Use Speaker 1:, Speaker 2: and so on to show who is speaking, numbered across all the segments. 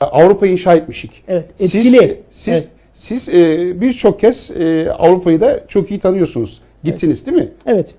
Speaker 1: Avrupa'yı inşa etmişik.
Speaker 2: Evet,
Speaker 1: Siz,
Speaker 2: etkili.
Speaker 1: siz,
Speaker 2: Evet.
Speaker 1: siz e, birçok kez e, Avrupa'yı da çok iyi tanıyorsunuz. Gittiniz değil mi?
Speaker 2: Evet.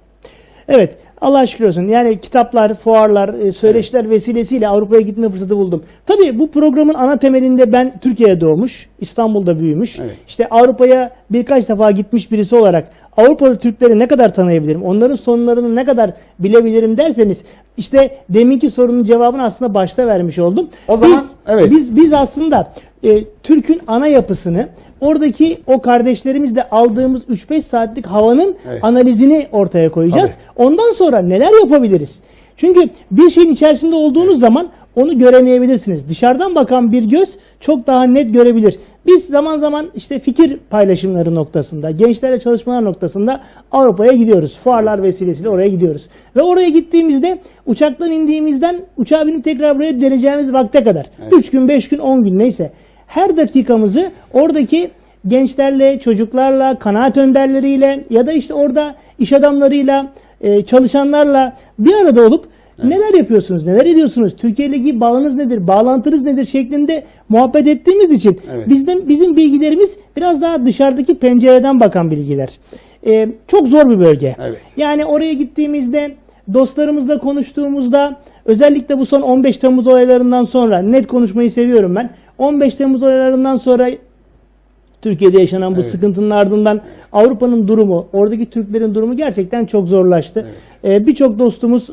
Speaker 2: Evet. Allah şükür olsun. Yani kitaplar, fuarlar, e, söyleşiler vesilesiyle Avrupa'ya gitme fırsatı buldum. Tabii bu programın ana temelinde ben Türkiye'de doğmuş, İstanbul'da büyümüş.
Speaker 1: Evet.
Speaker 2: İşte Avrupa'ya birkaç defa gitmiş birisi olarak Avrupalı Türkleri ne kadar tanıyabilirim? Onların sorunlarını ne kadar bilebilirim derseniz işte deminki sorunun cevabını aslında başta vermiş oldum.
Speaker 1: O zaman,
Speaker 2: biz,
Speaker 1: evet.
Speaker 2: biz biz aslında e, Türk'ün ana yapısını oradaki o kardeşlerimizle aldığımız 3-5 saatlik havanın
Speaker 1: Evet.
Speaker 2: analizini ortaya koyacağız. Ondan sonra neler yapabiliriz? Çünkü bir şeyin içerisinde olduğunuz zaman onu göremeyebilirsiniz. Dışarıdan bakan bir göz çok daha net görebilir. Biz zaman zaman işte fikir paylaşımları noktasında, gençlerle çalışmalar noktasında Avrupa'ya gidiyoruz. Fuarlar vesilesiyle oraya gidiyoruz. Ve oraya gittiğimizde uçaktan indiğimizden uçağa binip tekrar buraya döneceğimiz vakte kadar. 3 gün, 5 gün, 10 gün neyse. Her dakikamızı oradaki gençlerle, çocuklarla, kanaat önderleriyle ya da işte orada iş adamlarıyla, e, çalışanlarla bir arada olup neler yapıyorsunuz, neler ediyorsunuz, Türkiye bağınız nedir, bağlantınız nedir şeklinde muhabbet ettiğimiz için
Speaker 1: Evet.
Speaker 2: bizden bizim bilgilerimiz biraz daha dışarıdaki pencereden bakan bilgiler. E, çok zor bir bölge.
Speaker 1: Evet.
Speaker 2: Yani oraya gittiğimizde dostlarımızla konuştuğumuzda özellikle bu son 15 Temmuz olaylarından sonra net konuşmayı seviyorum ben. 15 Temmuz olaylarından sonra Türkiye'de yaşanan bu
Speaker 1: Evet.
Speaker 2: sıkıntının ardından Avrupa'nın durumu, oradaki Türklerin durumu gerçekten çok zorlaştı. Ee, Birçok dostumuz